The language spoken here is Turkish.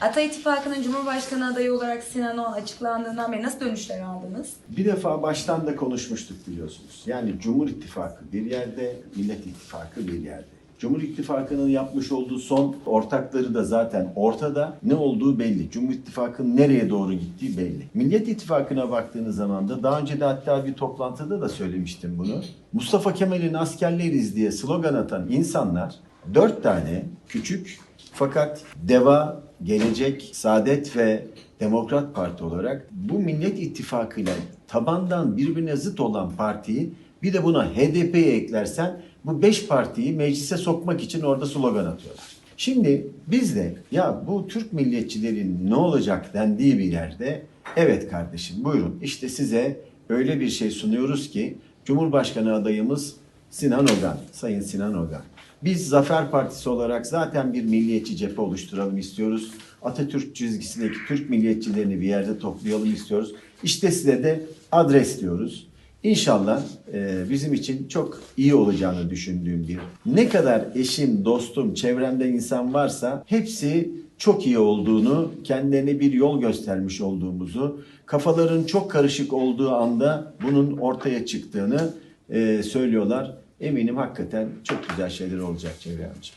Ata İttifakı'nın Cumhurbaşkanı adayı olarak Sinan Oğan açıklandığından beri nasıl dönüşler aldınız? Bir defa baştan da konuşmuştuk biliyorsunuz. Yani Cumhur İttifakı bir yerde, Millet İttifakı bir yerde. Cumhur İttifakı'nın yapmış olduğu son ortakları da zaten ortada. Ne olduğu belli. Cumhur İttifakı'nın nereye doğru gittiği belli. Millet İttifakı'na baktığınız zaman da daha önce de hatta bir toplantıda da söylemiştim bunu. Mustafa Kemal'in askerleriz diye slogan atan insanlar dört tane küçük fakat DEVA, Gelecek, Saadet ve Demokrat Parti olarak bu Millet İttifakı'yla tabandan birbirine zıt olan partiyi bir de buna HDP'yi eklersen bu beş partiyi meclise sokmak için orada slogan atıyorlar. Şimdi biz de ya bu Türk milliyetçilerin ne olacak dendiği bir yerde evet kardeşim buyurun işte size öyle bir şey sunuyoruz ki Cumhurbaşkanı adayımız Sinan Ogan, Sayın Sinan Ogan. Biz Zafer Partisi olarak zaten bir milliyetçi cephe oluşturalım istiyoruz. Atatürk çizgisindeki Türk milliyetçilerini bir yerde toplayalım istiyoruz. İşte size de adres diyoruz. İnşallah e, bizim için çok iyi olacağını düşündüğüm bir. Ne kadar eşim, dostum, çevremde insan varsa hepsi çok iyi olduğunu, kendilerine bir yol göstermiş olduğumuzu, kafaların çok karışık olduğu anda bunun ortaya çıktığını e, söylüyorlar. Eminim hakikaten çok güzel şeyler olacak Çevre Hanımcığım.